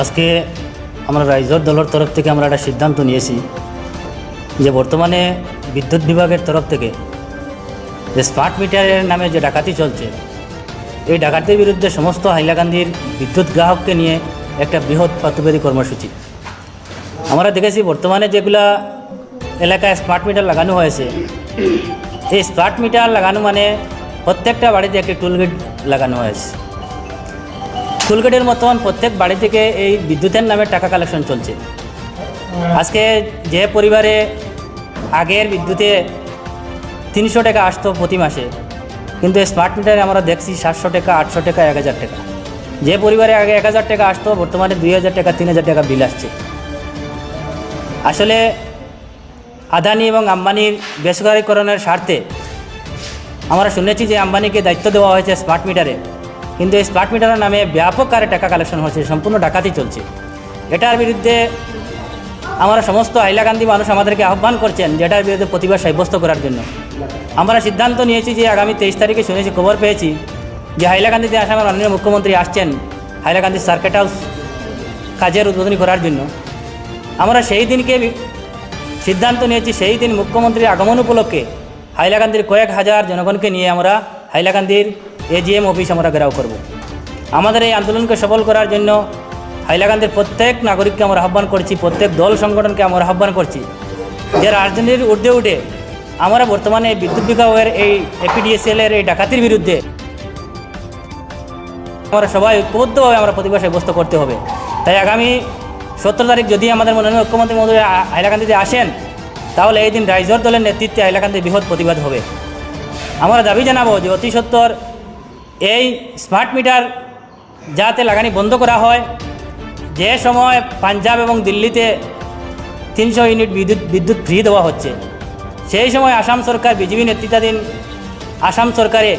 আজকে আমরা রাইজর দলের তরফ থেকে আমরা একটা সিদ্ধান্ত নিয়েছি যে বর্তমানে বিদ্যুৎ বিভাগের তরফ থেকে যে স্মার্ট মিটারের নামে যে ডাকাতি চলছে, এই ডাকাতির বিরুদ্ধে সমস্ত হাইলাকান্দির বিদ্যুৎ গ্রাহককে নিয়ে একটা বৃহৎ প্রতিবাদী কর্মসূচি। আমরা দেখেছি বর্তমানে যেগুলা এলাকায় স্মার্ট মিটার লাগানো হয়েছে, এই স্মার্ট মিটার লাগানো মানে প্রত্যেকটা বাড়িতে একটি টুলগেট লাগানো হয়েছে। টুলগেটের মতন প্রত্যেক বাড়ি থেকে এই বিদ্যুতের নামে টাকা কালেকশন চলছে। আজকে যে পরিবারে আগের বিদ্যুতে তিনশো টাকা আসতো প্রতি মাসে, কিন্তু স্মার্ট মিটারে আমরা দেখছি সাতশো টাকা, আটশো টাকা, এক হাজার টাকা। যে পরিবারে আগে এক হাজার টাকা আসতো, বর্তমানে দুই হাজার টাকা, তিন হাজার টাকা বিল আসছে। আসলে আদানি এবং আম্বানির বেসরকারীকরণের স্বার্থে আমরা শুনেছি যে আম্বানিকে দায়িত্ব দেওয়া হয়েছে স্মার্ট মিটারে কিন্তু এই স্মার্ট মিটারের নামে ব্যাপক আরে টাকা কালেকশন হচ্ছে সম্পূর্ণ ডাকাতি চলছে। এটার বিরুদ্ধে আমরা সমস্ত হাইলাকান্দি মানুষ আমাদেরকে আহ্বান করছেন যেটার বিরুদ্ধে প্রতিবাদ সাব্যস্ত করার জন্য। আমরা সিদ্ধান্ত নিয়েছি যে আগামী তেইশ তারিখে শুনেছি খবর পেয়েছি যে হাইলাকান্দিতে আসামের মাননীয় মুখ্যমন্ত্রী আসছেন হাইলাকান্দি সার্কেট হাউস কাজের উদ্বোধনী করার জন্য। আমরা সেই দিনকে সিদ্ধান্ত নিয়েছি, সেই দিন মুখ্যমন্ত্রীর আগমন উপলক্ষে হাইলাকান্দির কয়েক হাজার জনগণকে নিয়ে আমরা হাইলাকান্দির এজিএম অফিস আমরা ঘেরাও করব। আমাদের এই আন্দোলনকে সফল করার জন্য হাইলাকান্দির প্রত্যেক নাগরিককে আমরা আহ্বান করছি, প্রত্যেক দল সংগঠনকে আমরা আহ্বান করছি। যে রাজনীতির ঊর্ধ্বে উঠে আমরা বর্তমানে বিদ্যুৎ বিভাগের এই এপিডিএসএল এর এই ডাকাতির বিরুদ্ধে আমরা সবাই ঐক্যবদ্ধভাবে আমরা প্রতিবাদ সাব্যস্ত করতে হবে। তাই আগামী সতেরো তারিখ যদি আমাদের মাননীয় মুখ্যমন্ত্রী মহোদয় হাইলাকান্দিতে আসেন, তাহলে এই দিন রাইজর দলের নেতৃত্বে হাইলাকান্দি বৃহৎ প্রতিবাদ হবে। আমরা দাবি জানাব যে অতি সত্বর এই স্মার্ট মিটার যাতে লাগানি বন্ধ করা হয়, যে সময় পাঞ্জাব এবং দিল্লিতে তিনশো ইউনিট বিদ্যুৎ বিদ্যুৎ ফ্রি দেওয়া হচ্ছে, সেই সময় আসাম সরকার, বিজেপি নেতৃত্বাধীন আসাম সরকারে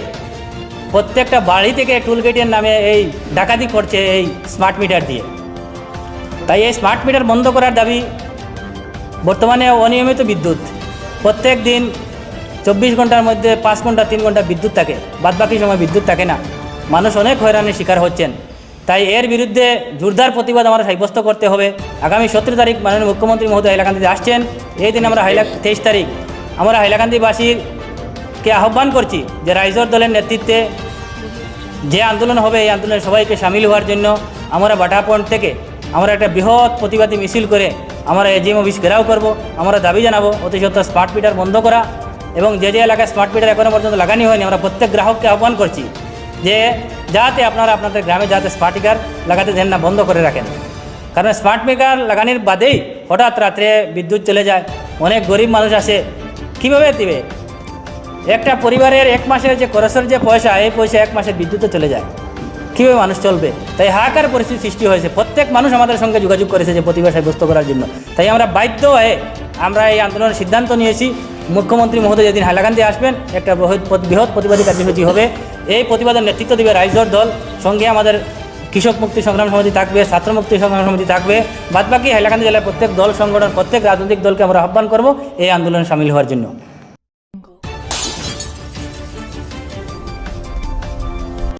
প্রত্যেকটা বাড়ি থেকে টুলগেটের নামে এই ডাকাতি করছে এই স্মার্ট মিটার দিয়ে। তাই এই স্মার্ট মিটার বন্ধ করার দাবি বর্তমানে অনিয়মিত বিদ্যুৎ। প্রত্যেক দিন চব্বিশ ঘণ্টার মধ্যে পাঁচ ঘণ্টা, তিন ঘণ্টা বিদ্যুৎ থাকে, বাদবাকি সময় বিদ্যুৎ থাকে না। মানুষ অনেক হয়রানির শিকার হচ্ছেন। তাই এর বিরুদ্ধে জোরদার প্রতিবাদ আমরা সাব্যস্ত করতে হবে। আগামী সতেরো তারিখ মাননীয় মুখ্যমন্ত্রী মহোদয় হাইলাকান্দিতে আসছেন। এই দিন আমরা হাইলা তেইশ তারিখ আমরা হাইলাকান্দিবাসীরকে আহ্বান করছি যে রাইজর দলের নেতৃত্বে যে আন্দোলন হবে, এই আন্দোলনে সবাইকে সামিল হওয়ার জন্য আমরা বাটা পয়েন্ট থেকে আমরা একটা বৃহৎ প্রতিবাদী মিছিল করে আমরা এজিএম অফিস ঘেরাও করব। আমরা দাবি জানাব, অতি স্মার্ট মিটার বন্ধ করা এবং যে যে এলাকায় স্মার্ট মিটার এখনও পর্যন্ত লাগানি হয়নি, আমরা প্রত্যেক গ্রাহককে আহ্বান করছি যে যাতে আপনারা আপনাদের গ্রামে যাতে স্মার্ট মিটার লাগাতে দেন না বন্ধ করে রাখেন। কারণ স্মার্ট মিটার লাগানির বাদেই হঠাৎ রাত্রে বিদ্যুৎ চলে যায়, অনেক গরিব মানুষ আসে, কীভাবে দিবে? একটা পরিবারের এক মাসের যে খরচের যে পয়সা, এই পয়সা এক মাসের বিদ্যুতে চলে যায়। কীভাবে মানুষ চলবে? তাই হাহাকার পরিস্থিতি সৃষ্টি হয়েছে। প্রত্যেক মানুষ আমাদের সঙ্গে যোগাযোগ করেছে যে প্রতিভা সাব্যস্ত করার জন্য। তাই আমরা বাধ্য হয়ে আমরা এই আন্দোলনের সিদ্ধান্ত নিয়েছি মুখ্যমন্ত্রী মহোদয় যেদিন হাইলাকান্দি আসবেন, একটা বৃহৎ প্রতিবাদী কার্যসূচি হবে। এই প্রতিবাদের নেতৃত্ব দেবে রাইজর দল। সঙ্গে আমাদের কৃষক মুক্তি সংগ্রাম সমিতি থাকবে, ছাত্র মুক্তি সংগ্রাম সমিতি থাকবে। বাদবাকি হাইলাকান্দি জেলার প্রত্যেক দল, সংগঠন, প্রত্যেক রাজনৈতিক দলকে আমরা আহ্বান করব এই আন্দোলনে সামিল হওয়ার জন্য।